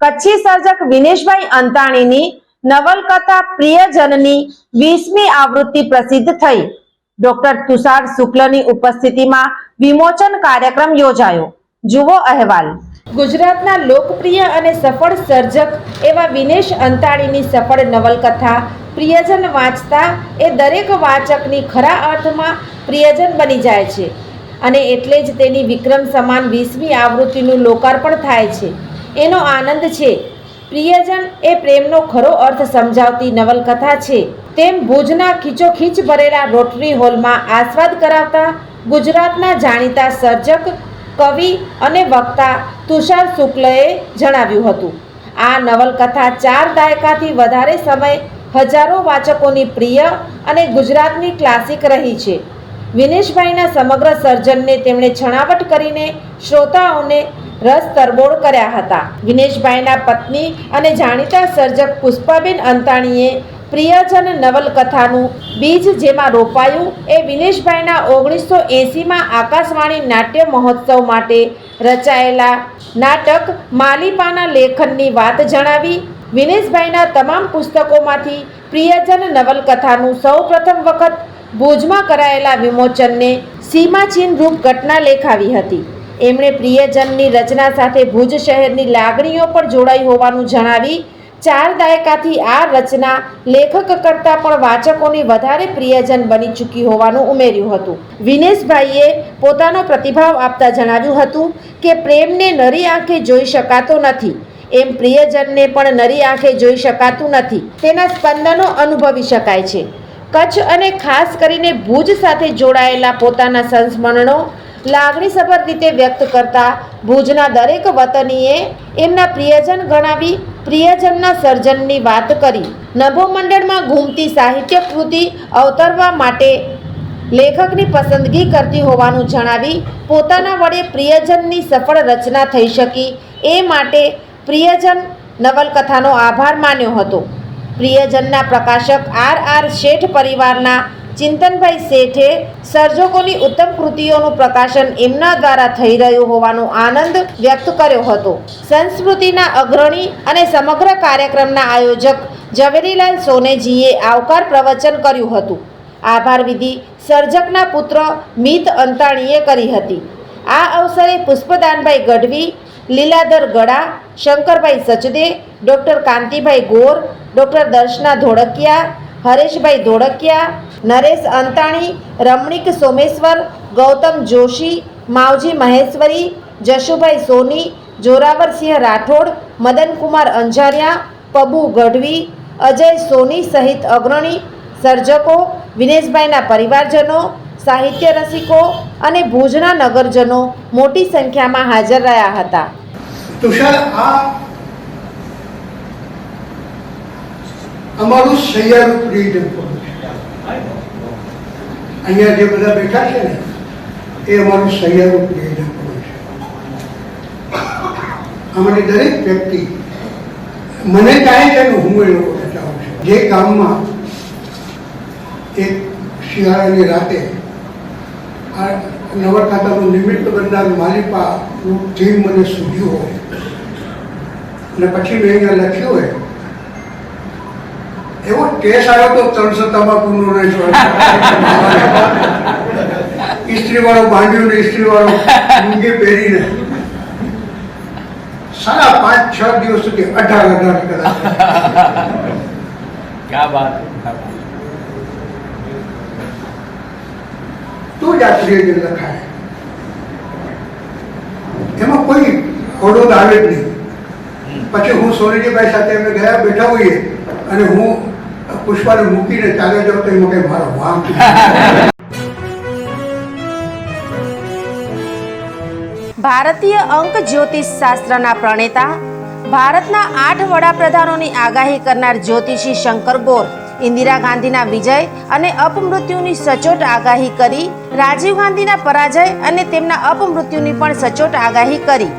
Kutchi સર્જક વિનેશભાઈ અંતાણીની નવલકથા પ્રિયજનની વીસમી આવૃત્તિ પ્રસિદ્ધ થઈ. ડોક્ટર તુષાર શુક્લની ઉપસ્થિતિમાં વિમોચન કાર્યક્રમ યોજાયો. જુઓ અહેવાલ. ગુજરાતના લોકપ્રિય અને સફળ સર્જક એવા વિનેશ અંતાણીની સફળ નવલકથા પ્રિયજન વાંચતા એ દરેક વાચકની ખરા અર્થમાં પ્રિયજન બની જાય છે. અને એટલે જ તેની વિક્રમ સમાન વીસમી આવૃત્તિનું લોકાર્પણ થાય છે. એનો આનંદ છે. પ્રિયજન એ પ્રેમનો ખરો અર્થ સમજાવતી નવલકથા છે. તેમ ભુજના ખીચોખીચ ભરેલા રોટરી હોલમાં આસ્વાદ કરાવતા ગુજરાતના જાણીતા સર્જક, કવિ અને વક્તા તુષાર શુક્લએ જણાવ્યું હતું. આ નવલકથા ચાર દાયકાથી વધારે સમય હજારો વાચકોની પ્રિય અને ગુજરાતની ક્લાસિક રહી છે. વિનેશભાઈના સમગ્ર સર્જનને તેમણે છણાવટ કરીને શ્રોતાઓને રસ તરબોળ કર્યા હતા. વિનેશભાઈના પત્ની અને જાણીતા સર્જક પુષ્પાબેન અંતાણીએ પ્રિયજન નવલકથાનું બીજ જેમાં રોપાયું એ વિનેશભાઈના ઓગણીસો એંસીમાં આકાશવાણી નાટ્ય મહોત્સવ માટે રચાયેલા નાટક માલિપાના લેખનની વાત જણાવી. વિનેશભાઈના તમામ પુસ્તકોમાંથી પ્રિયજન નવલકથાનું સૌ પ્રથમ વખત ભુજમાં કરાયેલા વિમોચનને સીમાચીન રૂપ ઘટના લેખાવી હતી. એમણે પ્રિયજનની રચના સાથે ભુજ શહેરની લાગણીઓ પણ જોડાઈ હોવાનું જણાવી, ચાર દાયકાથી આ રચના લેખક કરતાં પણ વાચકોની વધારે પ્રિયજન બની ચૂકી હોવાનું ઉમેર્યું હતું. વિનેશભાઈએ પોતાનો પ્રતિભાવ આપતા જણાવ્યું હતું કે, પ્રેમને નરી આંખે જોઈ શકાતો નથી. એમ પ્રિયજનને પણ નરી આંખે જોઈ શકાતું નથી. તેના સ્પંદનો અનુભવી શકાય છે. કચ્છ અને ખાસ કરીને ભુજ સાથે જોડાયેલા પોતાના સંસ્મરણો લાગણીસભર રીતે વ્યક્ત કરતા ભુજના દરેક વતનીએ એમના પ્રિયજન ગણાવી પ્રિયજનના સર્જનની વાત કરી. નભોમંડળમાં ઘૂમતી સાહિત્ય કૃતિ અવતરવા માટે લેખકની પસંદગી કરતી હોવાનું જણાવી પોતાના વડે પ્રિયજનની સફળ રચના થઈ શકી. એ માટે પ્રિયજન નવલકથાનો આભાર માન્યો હતો. પ્રિયજનના પ્રકાશક આર આર શેઠ પરિવારના ચિંતનભાઈ શેઠે સર્જકોની ઉત્તમ કૃતિઓનું પ્રકાશન એમના દ્વારા થઈ રહ્યું હોવાનો આનંદ વ્યક્ત કર્યો હતો. સંસ્કૃતિના અગ્રણી અને સમગ્ર કાર્યક્રમના આયોજક ઝવેરીલાલ સોનેજીએ આવકાર પ્રવચન કર્યું હતું. આભાર વિધિ સર્જકના પુત્ર મિત અંતાણીએ કરી હતી. આ અવસરે પુષ્પદાનભાઈ ગઢવી, લીલાધર ગડા, શંકરભાઈ સચદે, ડૉક્ટર કાંતિભાઈ ગોર, ડૉક્ટર દર્શના ધોળકિયા, હરેશભાઈ ધોળકિયા નરેશ અંતાણી, રમણીક સોમેશ્વર, ગૌતમ જોશી, માવજી મહેશ્વરી, જશુભાઈ સોની, જોરાવરસિંહ રાઠોડ, મદનકુમાર અંજારિયા, પબુ ગઢવી, અજય સોની સહિત અગ્રણી, સર્જકો, વિનેશભાઈના પરિવારજનો, સાહિત્ય રસિકો અને ભુજના નગરજનો મોટી સંખ્યામાં હાજર રહ્યા હતા. તુષાર, આ અમારું પદ છે અહીંયા જે બધા બેઠા છે ને, એ અમારું પ્રિયજન પદ છે. આમાંની દરેક વ્યક્તિ, મને ચાહે છે ને હું એ લોકો બચાવું છું. જે ગામમાં એક શિયાળાની રાતે આ નવરખાતાનું નિમિત્ત બનનાર માલિપા થીમ મને સૂઝ્યું હોય, અને પછી મેં અહીંયા લખ્યું હોય એવો કેસ આવ્યો તો ત્રણસો તમાકુનો રહેશો ઇસ્ત્રી વાળો બાંધ્યું ને ઇસ્ત્રી વાળો મૂંગી પહેરીને સારા પાંચ છ દિવસ સુધી અઢાર અઢાર કદાચ વાત તો જ આશ્ચર્ય લખાય એમાં કોઈ ખોડો આવે જ નહીં પછી હું સોનીજીભાઈ સાથે અમે ગયા બેઠા હોઈએ અને હું પુષ્પાને મૂકીને ચાલે જાવ તો એમાં કઈ મારો વાંક ભારતીય અંક જ્યોતિષ શાસ્ત્રના પ્રણેતા, ભારતના આઠ વડાપ્રધાનોની આગાહી કરનાર જ્યોતિષી શંકર ગોર, ઇન્દિરા ગાંધીના વિજય અને અપમૃત્યુની સચોટ આગાહી કરી, રાજીવ ગાંધીના પરાજય અને તેમના અપમૃત્યુની પણ સચોટ આગાહી કરી.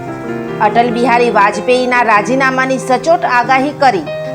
અટલ બિહારી વાજપેયીના રાજીનામાની સચોટ આગાહી કરી.